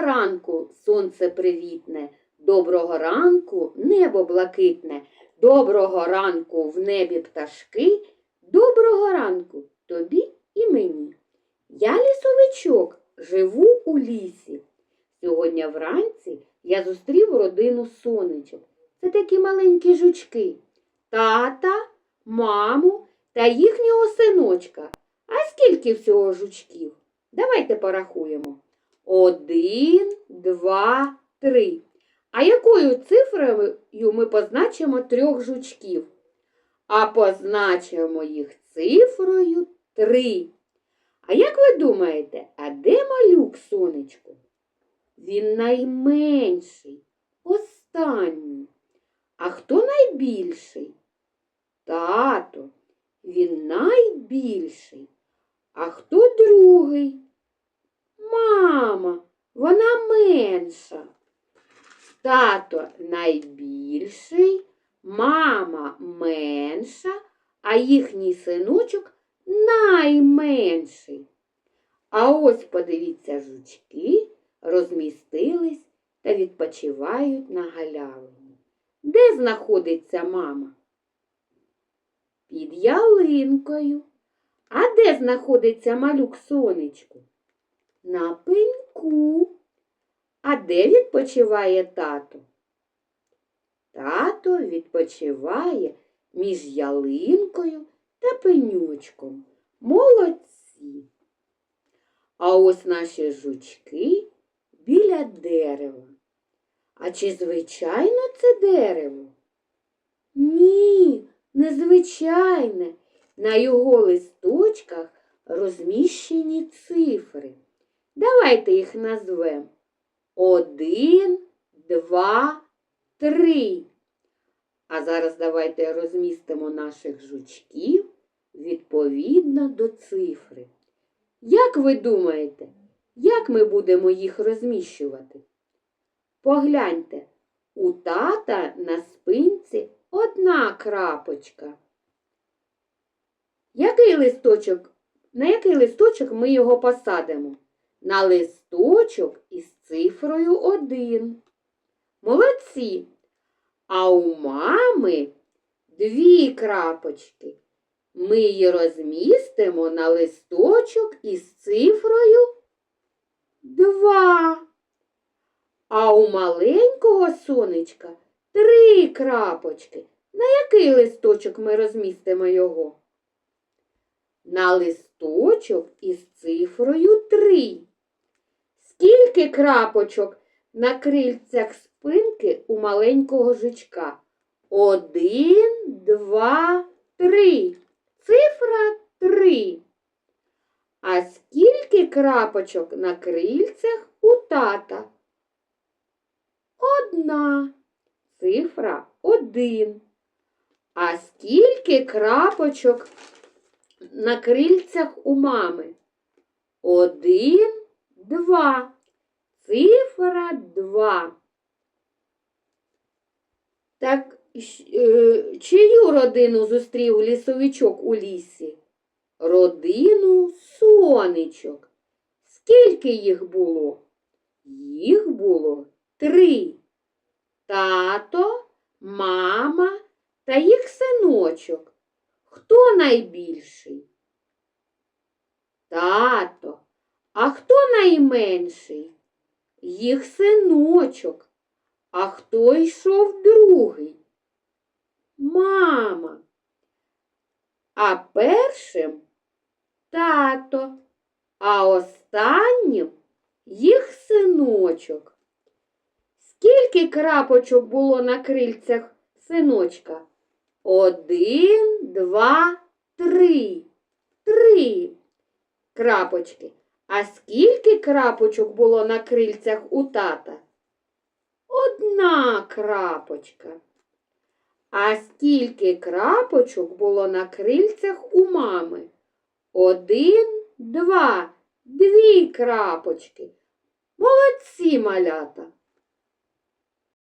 ранку, сонце привітне, доброго ранку, небо блакитне, доброго ранку в небі пташки, доброго ранку тобі і мені. Я лісовичок, живу у лісі. Сьогодні вранці я зустрів родину сонечок. Це такі маленькі жучки. Тата, маму та їхнього синочка. А скільки всього жучків? Давайте порахуємо. Один, два, три. А якою цифрою ми позначимо трьох жучків? А позначимо їх цифрою три. А як ви думаєте, а де малюк сонечко? Він найменший, останній. А хто найбільший? Тато. Він найбільший. А хто другий? Мама, вона менша. Тато найбільший, мама менша, а їхній синочок найменший. А ось подивіться, жучки розмістились та відпочивають на галявині. Де знаходиться мама? Під ялинкою. А де знаходиться малюк сонечку? На пеньку. А де відпочиває тато? Тато відпочиває між ялинкою та пенючком. Молодці. А ось наші жучки біля дерева. А чи звичайно це дерево? Ні, незвичайне. На його листочках розміщені цифри. Давайте їх назвемо. Один, два, три. А зараз давайте розмістимо наших жучків відповідно до цифри. Як ви думаєте, як ми будемо їх розміщувати? Погляньте, у тата на спинці одна крапочка. Який листочок? На який листочок ми його посадимо? На листочок із цифрою 1. Молодці. А у мами дві крапочки. Ми її розмістимо на листочок із цифрою 2. А у маленького сонечка три крапочки. На який листочок ми розмістимо його? На листочок із цифрою 3. Скільки крапочок на крильцях спинки у маленького жучка? Один, два, три. Цифра 3. А скільки крапочок на крильцях у тата? Одна. Цифра 1. А скільки крапочок на крильцях у мами? Один, два. Цифра 2. Так е, чию родину зустрів лісовичок у лісі? Родину сонечок. Скільки їх було? Їх було три. Тато, мама та їх синочок. Хто найбільший? Тато. А хто найменший? Їх синочок. А хто йшов другий? Мама. А першим тато, а останнім їх синочок. Скільки крапочок було на крильцях синочка? Один, два, три. Три крапочки. А скільки крапочок було на крильцях у тата? Одна крапочка. А скільки крапочок було на крильцях у мами? Один, два, дві крапочки. Молодці малята.